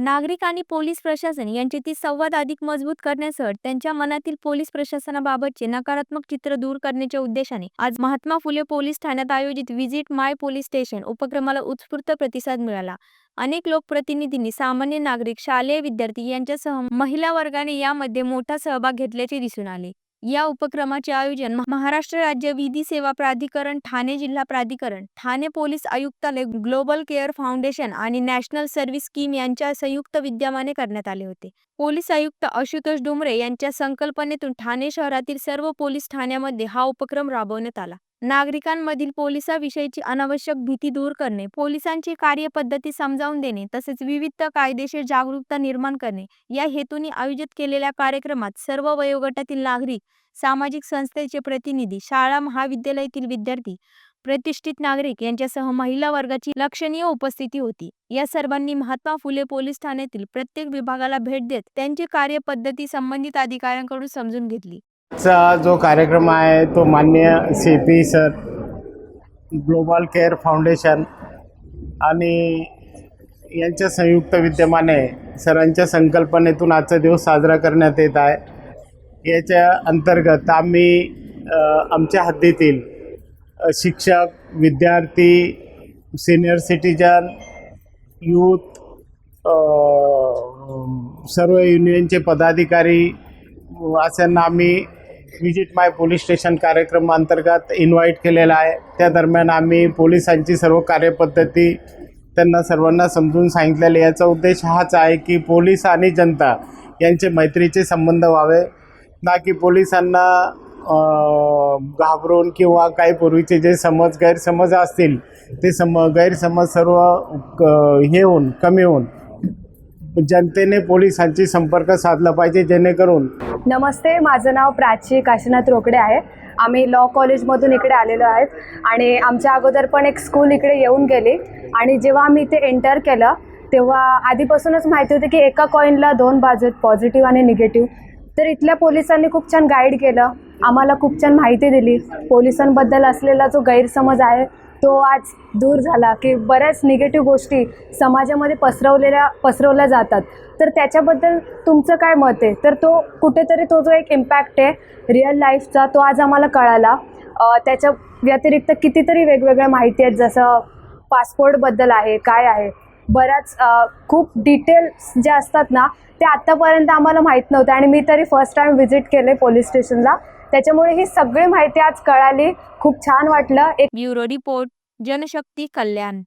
नागरिक आणि पोलीस प्रशासन यांच्यातील संवाद अधिक मजबूत करण्यासह त्यांच्या मनातील पोलीस प्रशासनाबाबतचे नकारात्मक चित्र दूर करण्याच्या उद्देशाने आज महात्मा फुले पोलीस ठाण्यात आयोजित व्हिजिट माय पोलीस स्टेशन उपक्रमाला उत्स्फूर्त प्रतिसाद मिळाला. अनेक लोकप्रतिनिधींनी सामान्य नागरिक शालेय विद्यार्थी यांच्यासह महिला वर्गाने यामध्ये मोठा सहभाग घेतल्याचे दिसून आले. या उपक्रमाचे आयोजन महाराष्ट्र राज्य विधी सेवा प्राधिकरण ठाणे जिल्हा प्राधिकरण ठाणे पोलीस आयुक्तालय ग्लोबल केअर फाउंडेशन आणि नॅशनल सर्व्हिस स्कीम यांच्या संयुक्त विद्यमाने करण्यात आले होते. पोलीस आयुक्त आशुतोष डुमरे यांच्या संकल्पनेतून ठाणे शहरातील सर्व पोलीस ठाण्यामध्ये हा उपक्रम राबवण्यात आला. नागरिकांमधील पोलिसाविषयीची अनावश्यक भीती दूर करणे पोलिसांची कार्यपद्धती समजावून देणे तसेच विविध कायदेशीर जागरूकता निर्माण करणे या हेतूने आयोजित केलेल्या कार्यक्रमात सर्व वयोगटातील नागरिक सामाजिक संस्थेचे प्रतिनिधी शाळा महाविद्यालयातील विद्यार्थी प्रतिष्ठित नागरिक यांच्यासह महिला वर्गाची लक्षणीय उपस्थिती होती. या सर्वांनी महात्मा फुले पोलीस ठाण्यातील प्रत्येक विभागाला भेट देत त्यांची कार्यपद्धती संबंधित अधिकाऱ्यांकडून समजून घेतली. चा जो कार्यक्रम आहे तो मान्य C P sir global care foundation आणि यांच्या संयुक्त विद्यमाने सरांच्या संकल्पनेतून आजचा दिवस साजरा करण्यात येत आहे. याच्या अंतर्गत आम्ही आमच्या हद्दीतील शिक्षक विद्यार्थी सिनियर सिटीजन यूथ सर्व युनियनचे पदाधिकारी अशांना आम्ही विजिट माय पोलीस स्टेशन कार्यक्रम अंतर्गत इन्व्हाइट केलेला आहे. त्या दरम्यान आम्ही पोलिसांची सर्व कार्यपद्धती त्यांना सर्वांना समजून सांगितलेले याचा उद्देश हाच आहे की पोलीस आणि जनता यांचे मैत्रीचे संबंध व्हावे. ना की पोलिसांना घाबरून किंवा काही पूर्वीचे जे समज गैरसमज असतील ते सम गैरसमज सर्व क- हे होऊन कमी होऊन जनतेने पोलिसांशी संपर्क साधला पाहिजे जेणेकरून नमस्ते माझं नाव प्राची काशीनाथ रोकडे आहे. आम्ही लॉ कॉलेजमधून इकडे आलेलो आहेत आणि आमच्या अगोदर पण एक स्कूल इकडे येऊन गेली आणि जेव्हा आम्ही इथे एंटर केलं तेव्हा आधीपासूनच माहिती होती की एका कॉईनला दोन बाजू आहेत पॉझिटिव्ह आणि निगेटिव्ह तर इथल्या पोलिसांनी खूप छान गाईड केलं आम्हाला खूप छान माहिती दिली. पोलिसांबद्दल असलेला जो गैरसमज आहे तो आज दूर झाला की बऱ्याच निगेटिव्ह गोष्टी समाजामध्ये पसरवलेल्या पसरवल्या जातात. तर त्याच्याबद्दल तुमचं काय मत आहे? तर तो कुठेतरी तो जो एक इम्पॅक्ट आहे रिअल लाईफचा तो आज आम्हाला कळाला. त्याच्या व्यतिरिक्त कितीतरी वेगवेगळ्या माहिती आहेत जसं पासपोर्टबद्दल आहे काय आहे. बऱ्याच खूप डिटेल्स जे असतात ना ते आत्तापर्यंत आम्हाला माहीत नव्हते आणि मी तरी फर्स्ट टाईम व्हिजिट केले पोलीस स्टेशनला त्याच्यामुळे ही सगळी माहिती आज कळाली. खूप छान वाटलं. एक ब्युरो रिपोर्ट जनशक्ती कल्याण.